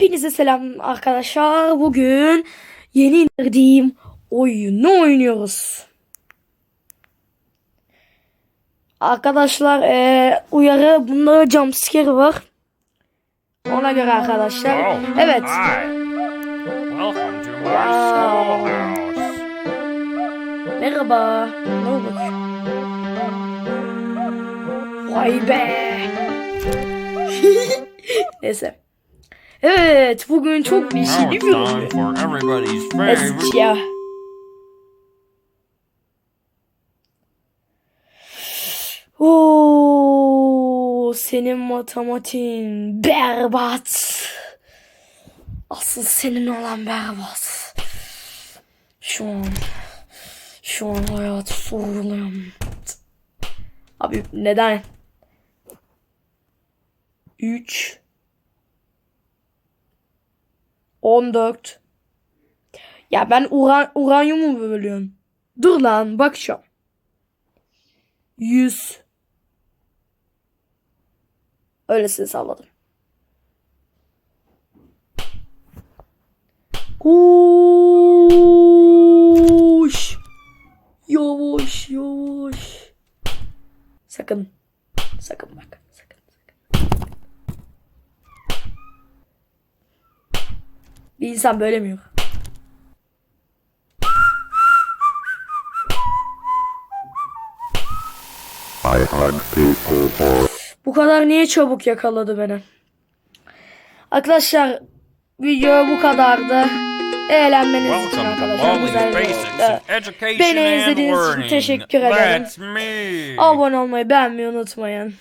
Hepinize selam arkadaşlar. Bugün yeni indirdiğim oyunu oynuyoruz. Arkadaşlar eee, uyarı bunda jumpscare var. Ona göre arkadaşlar. Evet. Wow. Merhaba. Ne olur? Vay be. Neyse. Evet bugün çok it's bir for everybody's favorite. Escia. Oo, senin matematiğin berbat. Asıl senin olan berbat. Şu an şu an hayatı sorguluyorum. Abi neden? 3 14 ya ben uran, uranyum mu bölüyorum? Dur lan bakacağım. 100 Öylesine salladım. Koş. Yavaş yavaş. Sakın. Sakın bak. Sakın. Bir insan böyle mi yok? I hug people for Bu kadar niye çabuk yakaladı beni? Arkadaşlar video bu kadardı. Eğlenmeniz için arkadaşlar. Güzel Beni izlediğiniz için teşekkür ederim. Abone olmayı beğenmeyi unutmayın.